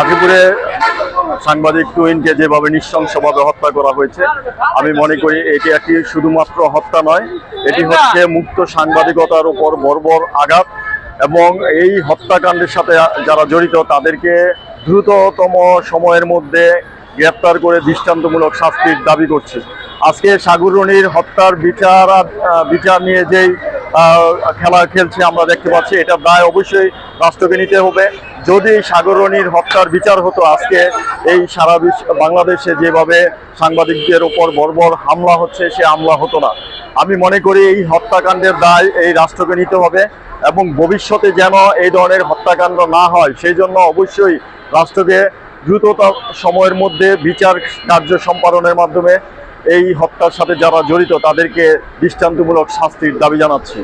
গাজীপুরে সাংবাদিক টুইনকে যেভাবে নৃশংসভাবে হত্যা করা হয়েছে আমি মনে করি এটি একটি শুধুমাত্র হত্যা নয় এটি হচ্ছে মুক্ত সাংবাদিকতার উপর বর্বর আঘাত এবং এই হত্যাকাণ্ডের সাথে যারা জড়িত তাদেরকে দ্রুততম সময়ের মধ্যে গ্রেপ্তার করে দৃষ্টান্তমূলক শাস্তির দাবি করছে। আজকে সাগররণীর হত্যার বিচার বিচার নিয়ে যেই খেলা খেলছে, আমরা দেখতে পাচ্ছি, এটা দায় অবশ্যই রাষ্ট্রকে নিতে হবে। যদি সাগরণীর হত্যার বিচার হতো আজকে, এই সারা বিশ্ব, বাংলাদেশে যেভাবে সাংবাদিকদের ওপর বর্বর হামলা হচ্ছে, সে হামলা হতো না। আমি মনে করি এই হত্যাকাণ্ডের দায় এই রাষ্ট্রকে নিতে হবে এবং ভবিষ্যতে যেন এই ধরনের হত্যাকাণ্ড না হয়, সেই জন্য অবশ্যই রাষ্ট্রকে দ্রুততা সময়ের মধ্যে বিচার কার্য সম্পাদনের মাধ্যমে এই হত্যার সাথে যারা জড়িত তাদেরকে দৃষ্টান্তমূলক শাস্তির দাবি জানাচ্ছি।